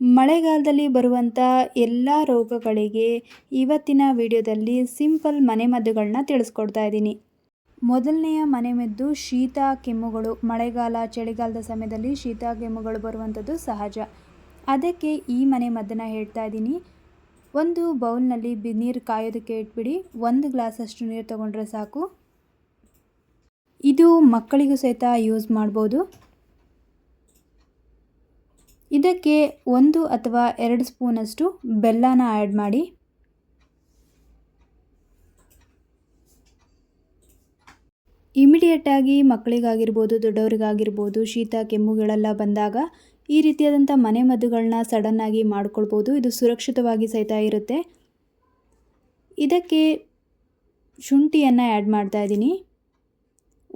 ಮಳೆಗಾಲದಲ್ಲಿ ಬರುವಂಥ ಎಲ್ಲ ರೋಗಗಳಿಗೆ ಇವತ್ತಿನ ವಿಡಿಯೋದಲ್ಲಿ ಸಿಂಪಲ್ ಮನೆಮದ್ದುಗಳನ್ನ ತಿಳಿಸ್ಕೊಡ್ತಾ ಇದ್ದೀನಿ. ಮೊದಲನೆಯ ಮನೆಮದ್ದು ಶೀತ, ಕೆಮ್ಮುಗಳು. ಮಳೆಗಾಲ, ಚಳಿಗಾಲದ ಸಮಯದಲ್ಲಿ ಶೀತ, ಕೆಮ್ಮುಗಳು ಬರುವಂಥದ್ದು ಸಹಜ. ಅದಕ್ಕೆ ಈ ಮನೆ ಮದ್ದನ್ನು ಹೇಳ್ತಾ ಇದ್ದೀನಿ. ಒಂದು ಬೌಲ್ನಲ್ಲಿ ಬಿ, ನೀರು ಕಾಯೋದಕ್ಕೆ ಇಟ್ಬಿಡಿ. ಒಂದು ಗ್ಲಾಸಷ್ಟು ನೀರು ತೊಗೊಂಡ್ರೆ ಸಾಕು. ಇದು ಮಕ್ಕಳಿಗೂ ಸಹಿತ ಯೂಸ್ ಮಾಡ್ಬೋದು. ಇದಕ್ಕೆ ಒಂದು ಅಥವಾ ಎರಡು ಸ್ಪೂನಷ್ಟು ಬೆಲ್ಲನ ಆ್ಯಡ್ ಮಾಡಿ. ಇಮಿಡಿಯೇಟಾಗಿ ಮಕ್ಕಳಿಗಾಗಿರ್ಬೋದು, ದೊಡ್ಡವರಿಗಾಗಿರ್ಬೋದು, ಶೀತ ಕೆಮ್ಮುಗಳೆಲ್ಲ ಬಂದಾಗ ಈ ರೀತಿಯಾದಂಥ ಮನೆ ಮದ್ದುಗಳನ್ನ ಸಡನ್ನಾಗಿ ಮಾಡ್ಕೊಳ್ಬೋದು. ಇದು ಸುರಕ್ಷಿತವಾಗಿ ಸಹಿತ ಇರುತ್ತೆ. ಇದಕ್ಕೆ ಶುಂಠಿಯನ್ನು ಆ್ಯಡ್ ಮಾಡ್ತಾ ಇದ್ದೀನಿ.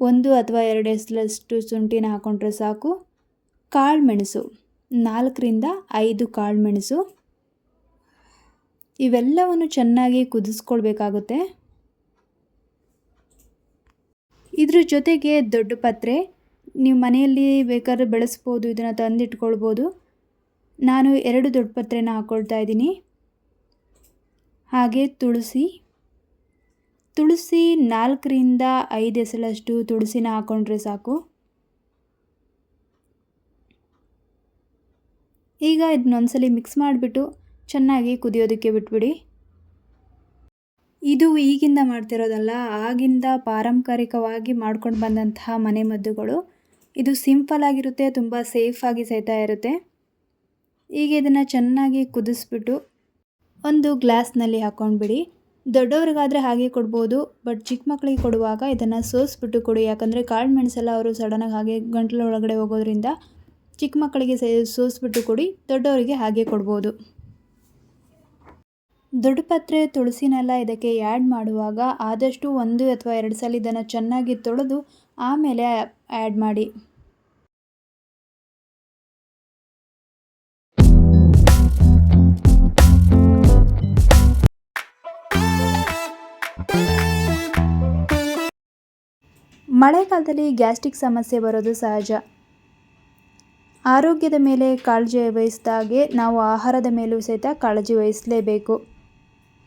ಒಂದು ಅಥವಾ ಎರಡು ಎಸ್ಲಷ್ಟು ಶುಂಠಿನ ಹಾಕ್ಕೊಂಡ್ರೆ ಸಾಕು. ಕಾಳು ಮೆಣಸು. ನಾಲ್ಕರಿಂದ ಐದು ಕಾಳುಮೆಣಸು ಇವೆಲ್ಲವನ್ನು ಚೆನ್ನಾಗಿ ಕುದಿಸ್ಕೊಳ್ಬೇಕಾಗುತ್ತೆ. ಇದ್ರ ಜೊತೆಗೆ ದೊಡ್ಡ ಪತ್ರೆ. ನೀವು ಮನೆಯಲ್ಲಿ ಬೇಕಾದ್ರೆ ಬೆಳೆಸ್ಬೋದು, ಇದನ್ನು ತಂದಿಟ್ಕೊಳ್ಬೋದು. ನಾನು ಎರಡು ದೊಡ್ಡ ಪತ್ರೆನ ಹಾಕ್ಕೊಳ್ತಾ ಇದ್ದೀನಿ. ಹಾಗೆ ತುಳಸಿ. ತುಳಸಿ ನಾಲ್ಕರಿಂದ ಐದು ಎಸಳಷ್ಟು ತುಳಸಿನ ಹಾಕ್ಕೊಂಡ್ರೆ ಸಾಕು. ಈಗ ಇದನ್ನೊಂದ್ಸಲಿ ಮಿಕ್ಸ್ ಮಾಡಿಬಿಟ್ಟು ಚೆನ್ನಾಗಿ ಕುದಿಯೋದಕ್ಕೆ ಬಿಟ್ಬಿಡಿ. ಇದು ಈಗಿಂದ ಮಾಡ್ತಿರೋದಲ್ಲ, ಆಗಿಂದ ಪಾರಂಪರಿಕವಾಗಿ ಮಾಡ್ಕೊಂಡು ಬಂದಂತಹ ಮನೆಮದ್ದುಗಳು ಇದು ಸಿಂಪಲ್ ಆಗಿರುತ್ತೆ, ತುಂಬ ಸೇಫಾಗಿ ಸಹಿತ ಇರುತ್ತೆ. ಈಗ ಇದನ್ನು ಚೆನ್ನಾಗಿ ಕುದಿಸ್ಬಿಟ್ಟು ಒಂದು ಗ್ಲಾಸ್ನಲ್ಲಿ ಹಾಕ್ಕೊಂಡ್ಬಿಡಿ ದೊಡ್ಡವ್ರಿಗಾದರೆ ಹಾಗೆ ಕೊಡ್ಬೋದು ಬಟ್ ಚಿಕ್ಕ ಮಕ್ಕಳಿಗೆ ಕೊಡುವಾಗ ಇದನ್ನು ಸೋಸ್ಬಿಟ್ಟು ಕೊಡಿ. ಯಾಕಂದರೆ ಕಾಳು ಮೆಣಸೆಲ್ಲ ಅವರು ಸಡನ್ನಾಗಿ ಹಾಗೆ ಗಂಟಲ ಒಳಗಡೆ ಹೋಗೋದ್ರಿಂದ ಚಿಕ್ಕ ಮಕ್ಕಳಿಗೆ ಸೋಸಿಬಿಟ್ಟು ಕೊಡಿ, ದೊಡ್ಡವರಿಗೆ ಹಾಗೆ ಕೊಡ್ಬೋದು. ದೊಡ್ಡ ಪತ್ರೆ, ತುಳಸಿನೆಲ್ಲ ಇದಕ್ಕೆ ಆ್ಯಡ್ ಮಾಡುವಾಗ ಆದಷ್ಟು ಒಂದು ಅಥವಾ ಎರಡು ಸಲ ಇದನ್ನು ಚೆನ್ನಾಗಿ ತೊಳೆದು ಆಮೇಲೆ ಆ್ಯಡ್ ಮಾಡಿ. ಮಳೆಗಾಲದಲ್ಲಿ ಗ್ಯಾಸ್ಟ್ರಿಕ್ ಸಮಸ್ಯೆ ಬರೋದು ಸಹಜ. ಆರೋಗ್ಯದ ಮೇಲೆ ಕಾಳಜಿ ವಹಿಸಿದಾಗೆ ನಾವು ಆಹಾರದ ಮೇಲೂ ಸಹಿತ ಕಾಳಜಿ ವಹಿಸಲೇಬೇಕು.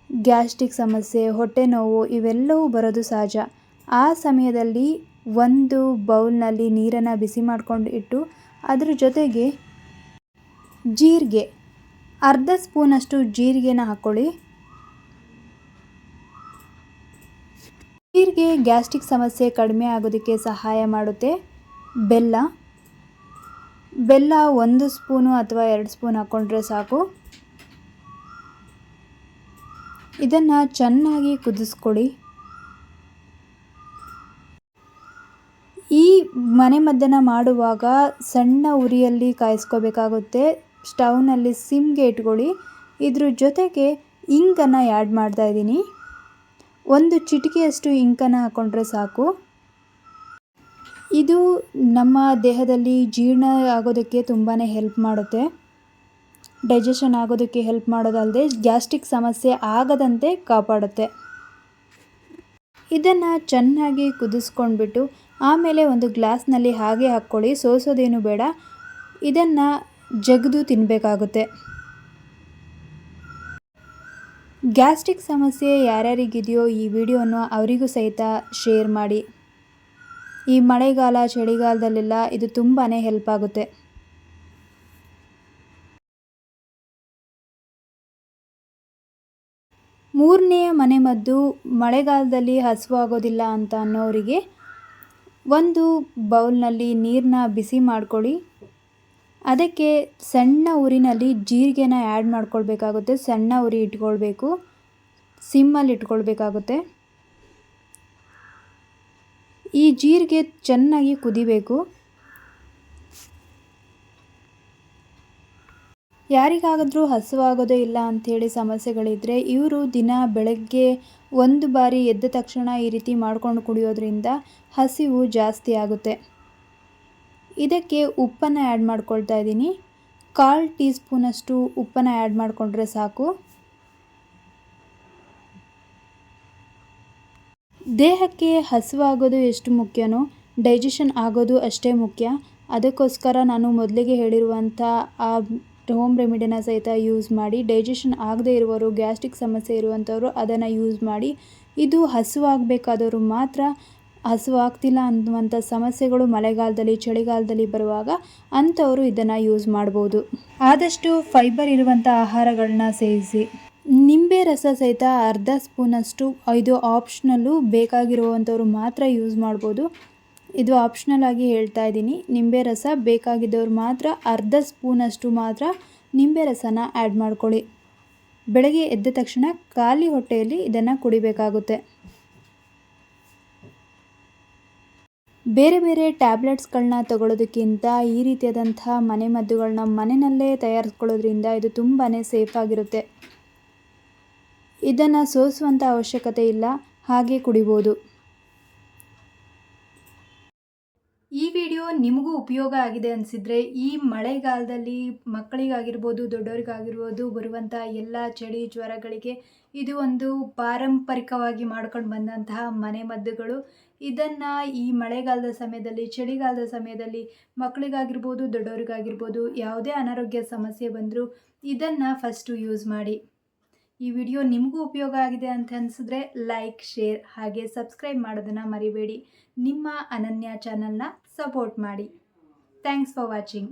ಗ್ಯಾಸ್ಟ್ರಿಕ್ ಸಮಸ್ಯೆ, ಹೊಟ್ಟೆ ನೋವು ಇವೆಲ್ಲವೂ ಬರೋದು ಸಹಜ. ಆ ಸಮಯದಲ್ಲಿ ಒಂದು ಬೌಲ್ನಲ್ಲಿ ನೀರನ್ನು ಬಿಸಿ ಮಾಡಿಕೊಂಡು ಇಟ್ಟು ಅದರ ಜೊತೆಗೆ ಜೀರಿಗೆ, ಅರ್ಧ ಸ್ಪೂನಷ್ಟು ಜೀರಿಗೆನ ಹಾಕ್ಕೊಳ್ಳಿ ಜೀರಿಗೆ ಗ್ಯಾಸ್ಟ್ರಿಕ್ ಸಮಸ್ಯೆ ಕಡಿಮೆ ಆಗೋದಕ್ಕೆ ಸಹಾಯ ಮಾಡುತ್ತೆ. ಬೆಲ್ಲ ಬೆಲ್ಲ ಒಂದು ಸ್ಪೂನು ಅಥವಾ ಎರಡು ಸ್ಪೂನ್ ಹಾಕ್ಕೊಂಡ್ರೆ ಸಾಕು. ಇದನ್ನು ಚೆನ್ನಾಗಿ ಕುದಿಸ್ಕೊಳ್ಳಿ ಈ ಮನೆ ಮದ್ದನ್ನು ಮಾಡುವಾಗ ಸಣ್ಣ ಉರಿಯಲ್ಲಿ ಕಾಯಿಸ್ಕೋಬೇಕಾಗುತ್ತೆ. ಸ್ಟವ್ನಲ್ಲಿ ಸಿಮ್ಗೆ ಇಟ್ಕೊಳ್ಳಿ. ಇದ್ರ ಜೊತೆಗೆ ಇಂಕನ್ನು ಆ್ಯಡ್ ಮಾಡ್ತಾಯಿದ್ದೀನಿ ಒಂದು ಚಿಟಿಕೆಯಷ್ಟು ಇಂಕನ್ನು ಹಾಕ್ಕೊಂಡ್ರೆ ಸಾಕು. ಇದು ನಮ್ಮ ದೇಹದಲ್ಲಿ ಜೀರ್ಣ ಆಗೋದಕ್ಕೆ ತುಂಬಾ ಹೆಲ್ಪ್ ಮಾಡುತ್ತೆ. ಡೈಜೆಷನ್ ಆಗೋದಕ್ಕೆ ಹೆಲ್ಪ್ ಮಾಡೋದಲ್ಲದೆ ಗ್ಯಾಸ್ಟ್ರಿಕ್ ಸಮಸ್ಯೆ ಆಗದಂತೆ ಕಾಪಾಡುತ್ತೆ. ಇದನ್ನು ಚೆನ್ನಾಗಿ ಕುದಿಸ್ಕೊಂಡ್ಬಿಟ್ಟು ಆಮೇಲೆ ಒಂದು ಗ್ಲಾಸ್ನಲ್ಲಿ ಹಾಗೆ ಹಾಕ್ಕೊಳ್ಳಿ, ಸೋಸೋದೇನು ಬೇಡ. ಇದನ್ನು ಜಗದು ತಿನ್ನಬೇಕಾಗುತ್ತೆ ಗ್ಯಾಸ್ಟ್ರಿಕ್ ಸಮಸ್ಯೆ ಯಾರ್ಯಾರಿಗಿದೆಯೋ ಈ ವಿಡಿಯೋನ ಅವರಿಗೂ ಸಹಿತ ಶೇರ್ ಮಾಡಿ. ಈ ಮಳೆಗಾಲ, ಚಳಿಗಾಲದಲ್ಲೆಲ್ಲ ಇದು ತುಂಬಾ ಹೆಲ್ಪ್ ಆಗುತ್ತೆ. ಮೂರನೆಯ ಮನೆಮದ್ದು ಮಳೆಗಾಲದಲ್ಲಿ ಹಸುವಾಗೋದಿಲ್ಲ ಅಂತ ಅನ್ನೋರಿಗೆ ಒಂದು ಬೌಲ್ನಲ್ಲಿ ನೀರನ್ನ ಬಿಸಿ ಮಾಡ್ಕೊಳ್ಳಿ. ಅದಕ್ಕೆ ಸಣ್ಣ ಉರಿನಲ್ಲಿ ಜೀರಿಗೆನ ಆ್ಯಡ್ ಮಾಡ್ಕೊಳ್ಬೇಕಾಗುತ್ತೆ. ಸಣ್ಣ ಉರಿ ಇಟ್ಕೊಳ್ಬೇಕು. ಸಿಮ್ಮಲ್ಲಿ ಇಟ್ಕೊಳ್ಬೇಕಾಗುತ್ತೆ. ಈ ಜೀರಿಗೆ ಚೆನ್ನಾಗಿ ಕುದಿಬೇಕು. ಯಾರಿಗಾದರೂ ಹಸುವಾಗೋದೇ ಇಲ್ಲ ಅಂಥೇಳಿ ಸಮಸ್ಯೆಗಳಿದ್ದರೆ ಇವರು ದಿನ ಬೆಳಗ್ಗೆ ಒಂದು ಬಾರಿ ಎದ್ದ ತಕ್ಷಣ ಈ ರೀತಿ ಮಾಡ್ಕೊಂಡು ಕುಡಿಯೋದ್ರಿಂದ ಹಸಿವು ಜಾಸ್ತಿ ಆಗುತ್ತೆ. ಇದಕ್ಕೆ ಉಪ್ಪನ್ನು ಆ್ಯಡ್ ಮಾಡ್ಕೊಳ್ತಾ ಇದ್ದೀನಿ. ಕಾಲು ಟೀ ಸ್ಪೂನಷ್ಟು ಉಪ್ಪನ್ನು ಆ್ಯಡ್ ಮಾಡಿಕೊಂಡ್ರೆ ಸಾಕು. ದೇಹಕ್ಕೆ ಹಸಿವಾಗೋದು ಎಷ್ಟು ಮುಖ್ಯನೋ ಡೈಜೆಷನ್ ಆಗೋದು ಅಷ್ಟೇ ಮುಖ್ಯ. ಅದಕ್ಕೋಸ್ಕರ ನಾನು ಮೊದಲಿಗೆ ಹೇಳಿರುವಂಥ ಆ ಹೋಮ್ ರೆಮಿಡಿನ ಸಹಿತ ಯೂಸ್ ಮಾಡಿ ಡೈಜೆಷನ್ ಆಗದೇ ಇರುವವರು ಗ್ಯಾಸ್ಟ್ರಿಕ್ ಸಮಸ್ಯೆ ಇರುವಂಥವ್ರು ಅದನ್ನು ಯೂಸ್ ಮಾಡಿ, ಇದು ಹಸುವಾಗಬೇಕಾದವರು ಮಾತ್ರ ಹಸುವಾಗ್ತಿಲ್ಲ ಅನ್ನುವಂಥ ಸಮಸ್ಯೆಗಳು ಮಳೆಗಾಲದಲ್ಲಿ, ಚಳಿಗಾಲದಲ್ಲಿ ಬರುವಾಗ ಅಂಥವರು ಇದನ್ನು ಯೂಸ್ ಮಾಡ್ಬೋದು. ಆದಷ್ಟು ಫೈಬರ್ ಇರುವಂಥ ಆಹಾರಗಳನ್ನ ಸೇವಿಸಿ. ನಿಂಬೆ ರಸ ಸಹಿತ ಅರ್ಧ ಸ್ಪೂನಷ್ಟು ಇದು ಆಪ್ಷನಲ್ಲು ಬೇಕಾಗಿರುವಂಥವ್ರು ಮಾತ್ರ ಯೂಸ್ ಮಾಡ್ಬೋದು. ಇದು ಆಪ್ಷನಲ್ ಆಗಿ ಹೇಳ್ತಾ ಇದ್ದೀನಿ. ನಿಂಬೆ ರಸ ಬೇಕಾಗಿದ್ದವ್ರು ಮಾತ್ರ ಅರ್ಧ ಸ್ಪೂನಷ್ಟು ಮಾತ್ರ ನಿಂಬೆ ರಸನ ಆ್ಯಡ್ ಮಾಡ್ಕೊಳ್ಳಿ. ಬೆಳಗ್ಗೆ ಎದ್ದ ತಕ್ಷಣ ಖಾಲಿ ಹೊಟ್ಟೆಯಲ್ಲಿ ಇದನ್ನು ಕುಡಿಬೇಕಾಗುತ್ತೆ. ಬೇರೆ ಬೇರೆ ಟ್ಯಾಬ್ಲೆಟ್ಸ್ಗಳನ್ನ ತಗೊಳ್ಳೋದಕ್ಕಿಂತ ಈ ರೀತಿಯಾದಂಥ ಮನೆಮದ್ದುಗಳನ್ನ ಮನೆಯಲ್ಲೇ ತಯಾರಿಸ್ಕೊಳ್ಳೋದ್ರಿಂದ ಇದು ತುಂಬಾ ಸೇಫ್ ಆಗಿರುತ್ತೆ. ಇದನ್ನು ಸೋಸುವಂಥ ಅವಶ್ಯಕತೆ ಇಲ್ಲ, ಹಾಗೆ ಕುಡಿಬೋದು. ಈ ವಿಡಿಯೋ ನಿಮಗೂ ಉಪಯೋಗ ಆಗಿದೆ ಅನಿಸಿದರೆ ಈ ಮಳೆಗಾಲದಲ್ಲಿ ಮಕ್ಕಳಿಗಾಗಿರ್ಬೋದು, ದೊಡ್ಡವರಿಗಾಗಿರ್ಬೋದು ಬರುವಂಥ ಎಲ್ಲ ಚಳಿ ಜ್ವರಗಳಿಗೆ ಇದು ಒಂದು ಪಾರಂಪರಿಕವಾಗಿ ಮಾಡ್ಕೊಂಡು ಬಂದಂತಹ ಮನೆಮದ್ದುಗಳು ಇದನ್ನು ಈ ಮಳೆಗಾಲದ ಸಮಯದಲ್ಲಿ, ಚಳಿಗಾಲದ ಸಮಯದಲ್ಲಿ ಮಕ್ಕಳಿಗಾಗಿರ್ಬೋದು, ದೊಡ್ಡವರಿಗಾಗಿರ್ಬೋದು ಯಾವುದೇ ಅನಾರೋಗ್ಯ ಸಮಸ್ಯೆ ಬಂದರೂ ಇದನ್ನು ಫಸ್ಟು ಯೂಸ್ ಮಾಡಿ. ಈ ವಿಡಿಯೋ ನಿಮಗೂ ಉಪಯೋಗ ಆಗಿದೆ ಅಂತ ಅನಿಸಿದ್ರೆ ಲೈಕ್ ಶೇರ್ ಹಾಗೆ ಸಬ್ಸ್ಕ್ರೈಬ್ ಮಾಡೋದನ್ನು ಮರಿಬೇಡಿ. ನಿಮ್ಮ ಅನನ್ಯ ಚಾನಲ್ನ ಸಪೋರ್ಟ್ ಮಾಡಿ. Thanks for watching